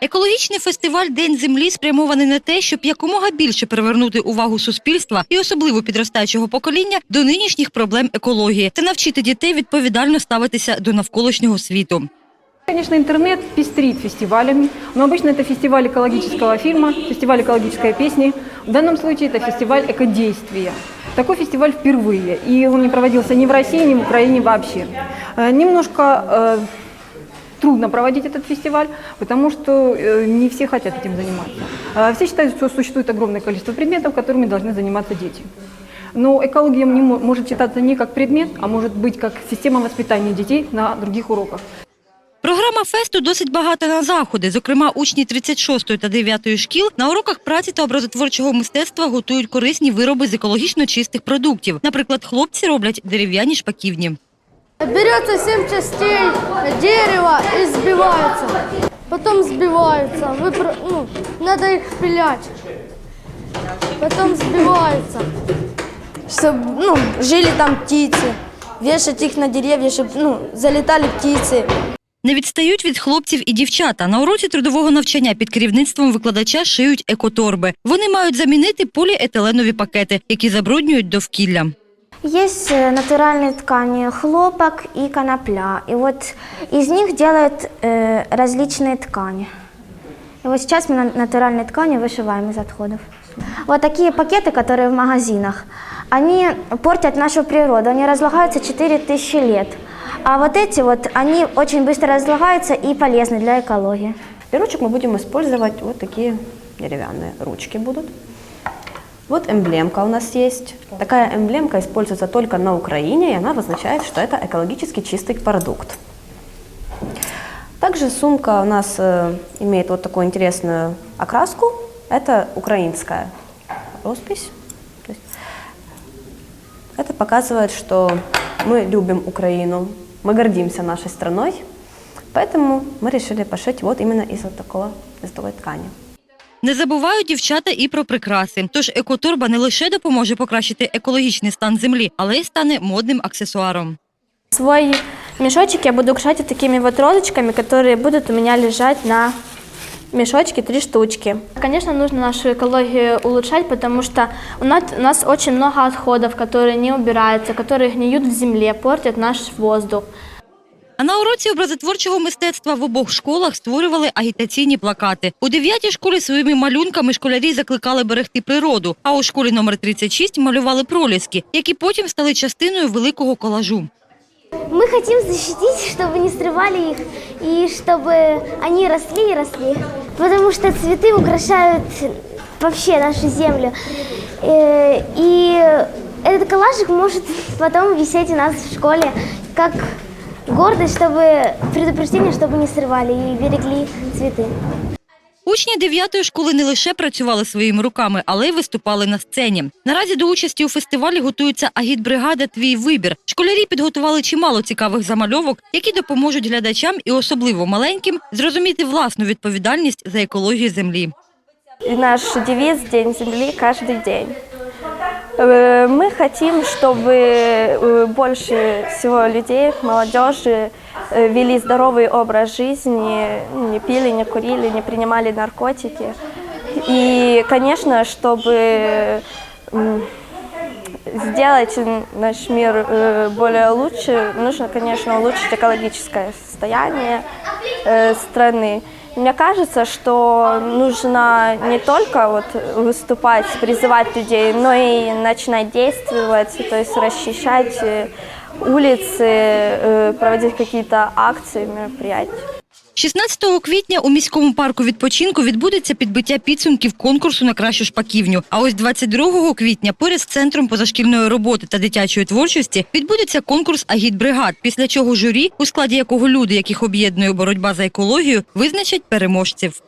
Екологічний фестиваль День землі спрямований на те, щоб якомога більше привернути увагу суспільства і особливо підростаючого покоління до нинішніх проблем екології та навчити дітей відповідально ставитися до навколишнього світу. Конечно, интернет пестрит фестивалями, но обычно это фестиваль экологического фильма, фестиваль экологической песни. В данном случае это фестиваль экодействия. Такой фестиваль впервые, и он не проводился ни в России, ни в Украине вообще. Э, Немножко э, трудно проводить этот фестиваль, потому что э, не все хотят этим заниматься. Э, Все считают, что существует огромное количество предметов, которыми должны заниматься дети. Но экология не мо- может считаться не как предмет, а может быть как система воспитания детей на других уроках. Програма фесту досить багата на заходи. Зокрема, учні 36 та 9 шкіл на уроках праці та образотворчого мистецтва готують корисні вироби з екологічно чистих продуктів. Наприклад, хлопці роблять дерев'яні шпаківні. Берется семь частей дерева и сбивается. Потом сбиваются. Выпро- ну, надо их пилять. Потом сбиваются. чтобы ну, жили там птицы, вешать их на деревья, чтобы ну, залетали птицы. Не відстають від хлопців і дівчата. На уроці трудового навчання під керівництвом викладача шиють екоторби. Вони мають замінити поліетиленові пакети, які забруднюють довкілля. Есть э, натуральные ткани, хлопок и конопля. И вот из них делают э, различные ткани. И вот сейчас мы на натуральные ткани вышиваем из отходов. Вот такие пакеты, которые в магазинах, они портят нашу природу, они разлагаются 4000 лет. А вот эти вот, они очень быстро разлагаются и полезны для экологии. Пирожек мы будем использовать вот такие деревянные ручки будут. Вот эмблемка у нас есть. Такая эмблемка используется только на Украине, и она обозначает, что это экологически чистый продукт. Также сумка у нас э, имеет вот такую интересную окраску. Это украинская роспись. Это показывает, что мы любим Украину, мы гордимся нашей страной, поэтому мы решили пошить вот именно из вот такого, из такой ткани. Не забувають дівчата і про прикраси. Тож екоторба не лише допоможе покращити екологічний стан землі, але й стане модним аксесуаром. Свой мешочек я буду украшать вот такими вот розочками, которые будут у меня лежать на мешочке три штучки. Конечно, нужно нашу экологию улучшать, потому что у нас, у нас очень много отходов, которые не убираются, которые гниют в земле, портят наш воздух. А на уроці образотворчого мистецтва в обох школах створювали агітаційні плакати. У дев'ятій школі своїми малюнками школярі закликали берегти природу, а у школі номер 36 малювали проліски, які потім стали частиною великого колажу. Мы хотим защитить, чтобы не срывали их и чтобы они росли и росли. Потому что цветы украшают вообще нашу землю. Э, И этот коллажик может потом висеть у нас в школе как гордость, чтобы предупреждение, чтобы не срывали и берегли цветы. Учні дев'ятої школи не лише працювали своїми руками, але й виступали на сцені. Наразі до участі у фестивалі готується агітбригада Твій вибір. Школярі підготували чимало цікавих замальовок, які допоможуть глядачам і особливо маленьким зрозуміти власну відповідальність за екологію землі. И наш девиз «День Земли каждый день». Э, Мы хотим, чтобы э, больше всего людей, молодежи э, вели здоровый образ жизни, не пили, не курили, не принимали наркотики. И, конечно, чтобы сделать наш мир более лучше, нужно, конечно, улучшить экологическое состояние страны. Мне кажется, что нужно не только вот выступать, призывать людей, но и начинать действовать, то есть расчищать э, улицы, э, проводить какие-то акции, мероприятия. 16 квітня у міському парку відпочинку відбудеться підбиття підсумків конкурсу на кращу шпаківню. А ось 22 квітня поряд з центром позашкільної роботи та дитячої творчості відбудеться конкурс агітбригад, після чого журі, у складі якого люди, яких об'єднує боротьба за екологію, визначать переможців.